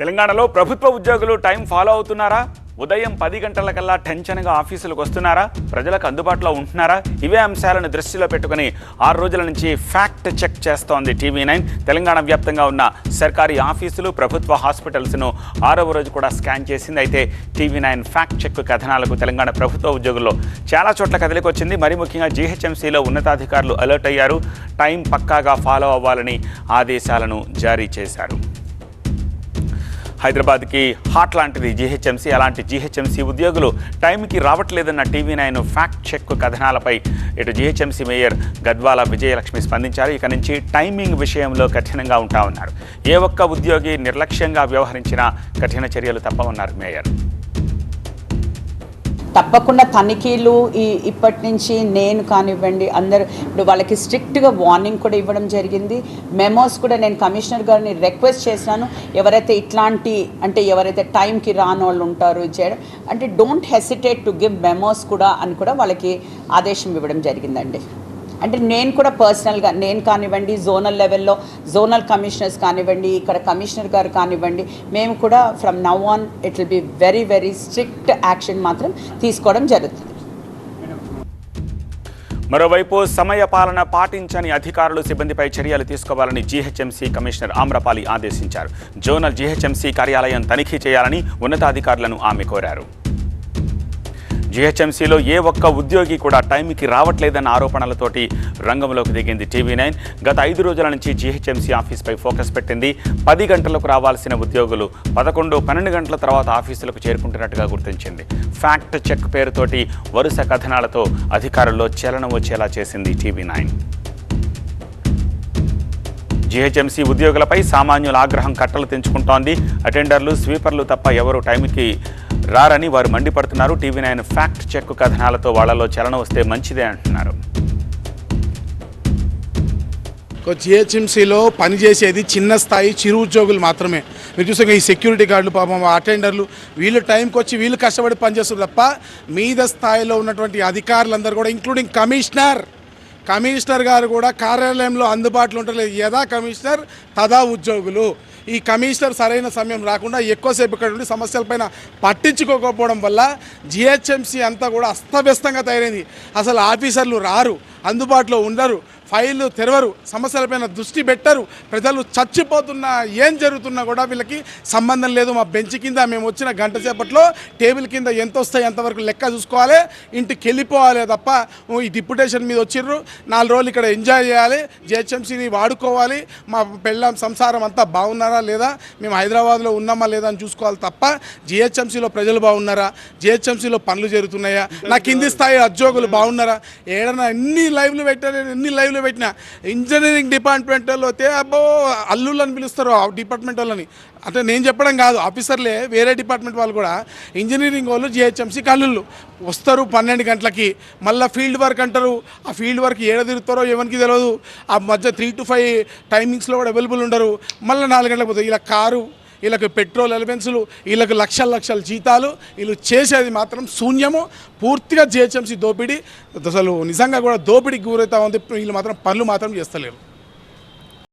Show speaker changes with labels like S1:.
S1: తెలంగాణలో ప్రభుత్వ ఉద్యోగులు టైం ఫాలో అవుతున్నారా? ఉదయం పది గంటలకల్లా టెన్షన్గా ఆఫీసులకు వస్తున్నారా? ప్రజలకు అందుబాటులో ఉంటున్నారా? ఇవే అంశాలను దృష్టిలో పెట్టుకుని ఆరు రోజుల నుంచి ఫ్యాక్ట్ చెక్ చేస్తోంది టీవీ నైన్. తెలంగాణ వ్యాప్తంగా ఉన్న సర్కారీ ఆఫీసులు ప్రభుత్వ హాస్పిటల్స్ను ఆరవ రోజు కూడా స్కాన్ చేసింది. అయితే టీవీ నైన్ ఫ్యాక్ట్ చెక్ కథనాలకు తెలంగాణ ప్రభుత్వ ఉద్యోగుల్లో చాలా చోట్ల కదలికి వచ్చింది మరి ముఖ్యంగా జీహెచ్ఎంసీలో ఉన్నతాధికారులు అలర్ట్ అయ్యారు. టైం పక్కాగా ఫాలో అవ్వాలని ఆదేశాలను జారీ చేశారు. హైదరాబాద్కి హాట్ లాంటిది జీహెచ్ఎంసీ అలాంటి జీహెచ్ఎంసీ ఉద్యోగులు టైంకి రావట్లేదన్న టీవీ నైన్ ఫ్యాక్ట్ చెక్ కథనాలపై ఇటు జీహెచ్ఎంసీ మేయర్ గద్వాల విజయలక్ష్మి స్పందించారు. ఇక నుంచి టైమింగ్ విషయంలో కఠినంగా ఉంటా ఉన్నారు. ఏ ఒక్క ఉద్యోగి నిర్లక్ష్యంగా వ్యవహరించినా కఠిన చర్యలు తప్పవన్నారు మేయర్.
S2: తప్పకుండా తనిఖీలు ఈ ఇప్పటి నుంచి నేను కానివ్వండి అందరు ఇప్పుడు వాళ్ళకి స్ట్రిక్ట్గా వార్నింగ్ కూడా ఇవ్వడం జరిగింది. మెమోస్ కూడా నేను కమిషనర్ గారిని రిక్వెస్ట్ చేశాను. ఎవరైతే ఇట్లాంటి అంటే ఎవరైతే టైంకి రాని వాళ్ళు ఉంటారో చేయడం అంటే don't hesitate to give memos కూడా అని కూడా వాళ్ళకి ఆదేశం ఇవ్వడం జరిగిందండి. అంటే నేను కూడా పర్సనల్గా నేను కానివ్వండి జోనల్ లెవెల్లో జోనల్ కమిషనర్స్ కానివ్వండి ఇక్కడ కమిషనర్ గారు కానివ్వండి మేము కూడా from now on it will be very very strict action మాత్రం తీసుకోవడం జరుగుతుంది.
S1: మరోవైపు సమయ పాలన పాటించని అధికారులు సిబ్బందిపై చర్యలు తీసుకోవాలని జీహెచ్ఎంసీ కమిషనర్ ఆమ్రపాలి ఆదేశించారు. జోనల్ జీహెచ్ఎంసీ కార్యాలయం తనిఖీ చేయాలని ఉన్నతాధికారులను ఆమె కోరారు. జీహెచ్ఎంసీలో ఏ ఒక్క ఉద్యోగి కూడా టైంకి రావట్లేదన్న ఆరోపణలతోటి రంగంలోకి దిగింది టీవీ నైన్. గత ఐదు రోజుల నుంచి జీహెచ్ఎంసీ ఆఫీస్పై ఫోకస్ పెట్టింది. పది గంటలకు రావాల్సిన ఉద్యోగులు పదకొండు పన్నెండు గంటల తర్వాత ఆఫీసులకు చేరుకుంటున్నట్టుగా గుర్తించింది. ఫ్యాక్ట్ చెక్ పేరుతోటి వరుస కథనాలతో అధికారుల్లో చలనం వచ్చేలా చేసింది టీవీ నైన్. జీహెచ్ఎంసీ ఉద్యోగులపై సామాన్యుల ఆగ్రహం కట్టలు తెంచుకుంటోంది. అటెండర్లు స్వీపర్లు తప్ప ఎవరు టైంకి రారని వారు మండిపడుతున్నారు. టీవీ నైన్ ఫ్యాక్ట్ చెక్ కథనాలతో వాళ్ళలో చలనం వస్తే మంచిదే అంటున్నారు.
S3: జిహెచ్ఎంసీలో పనిచేసేది చిన్న స్థాయి చిరు ఉద్యోగులు మాత్రమే. మీరు చూసాక ఈ సెక్యూరిటీ గార్డులు పాపం అటెండర్లు వీళ్ళు టైంకి వచ్చి వీళ్ళు కష్టపడి పనిచేస్తారు తప్ప మీద స్థాయిలో ఉన్నటువంటి అధికారులందరూ కూడా ఇంక్లూడింగ్ కమిషనర్ కమిషనర్ గారు కూడా కార్యాలయంలో అందుబాటులో ఉండలేదు యథా కమిషనర్ తదా ఉద్యోగులు. ఈ కమిషనర్ సరైన సమయం రాకుండా ఎక్కువసేపు ఇక్కడ ఉండి సమస్యలపైన పట్టించుకోకపోవడం వల్ల జిహెచ్ఎంసీ అంతా కూడా అస్తవ్యస్తంగా తయారైంది. అసలు ఆఫీసర్లు రారు అందుబాటులో ఉండరు. ఫైల్ తెరవరు సమస్యలపైన దృష్టి పెట్టరు ప్రజలు చచ్చిపోతున్నా ఏం జరుగుతున్నా కూడా వీళ్ళకి సంబంధం లేదు. మా బెంచ్ కింద మేము వచ్చిన గంట సేపట్లో టేబుల్ కింద ఎంత వస్తాయి ఎంతవరకు లెక్క చూసుకోవాలి ఇంటికి వెళ్ళిపోవాలి తప్ప ఓ ఈ డిప్యుటేషన్ మీద వచ్చిర్రు. నాలుగు రోజులు ఇక్కడ ఎంజాయ్ చేయాలి జిహెచ్ఎంసీని వాడుకోవాలి. మా పెళ్ళాం సంసారం అంతా బాగున్నారా లేదా మేము హైదరాబాద్లో ఉన్నామా లేదా అని చూసుకోవాలి తప్ప జిహెచ్ఎంసీలో ప్రజలు బాగున్నారా జిహెచ్ఎంసీలో పనులు జరుగుతున్నాయా నా కింది స్థాయి ఉద్యోగులు బాగున్నారా ఏడన్నా ఎన్ని లైవ్లు పెట్టాలి ఎన్ని లైవ్లు పెట్టిన ఇంజనీరింగ్ డిపార్ట్మెంట్ వాళ్ళు అయితే అబ్బో అల్లుళ్ళు అని పిలుస్తారు ఆ డిపార్ట్మెంట్ వాళ్ళని. అంటే నేను చెప్పడం కాదు ఆఫీసర్లే వేరే డిపార్ట్మెంట్ వాళ్ళు కూడా ఇంజనీరింగ్ వాళ్ళు జిహెచ్ఎంసీ కల్లుళ్ళు వస్తారు పన్నెండు గంటలకి. మళ్ళీ ఫీల్డ్ వర్క్ అంటారు ఆ ఫీల్డ్ వర్క్ ఏడ తిరుగుతారో ఎవరికి తెలియదు ఆ మధ్య త్రీ టు ఫైవ్ టైమింగ్స్లో కూడా అవైలబుల్ ఉండరు. మళ్ళీ నాలుగు గంటలకు పోతారు. ఇలా కారు వీళ్ళకి పెట్రోల్ ఎలివెన్సులు వీళ్ళకి లక్షల లక్షల జీతాలు వీళ్ళు చేసేది మాత్రం శూన్యము. పూర్తిగా జిహెచ్ఎంసీ దోపిడీ అసలు నిజంగా కూడా దోపిడీకి గురవుతూ ఉంది. వీళ్ళు మాత్రం పనులు మాత్రం చేస్తలేరు.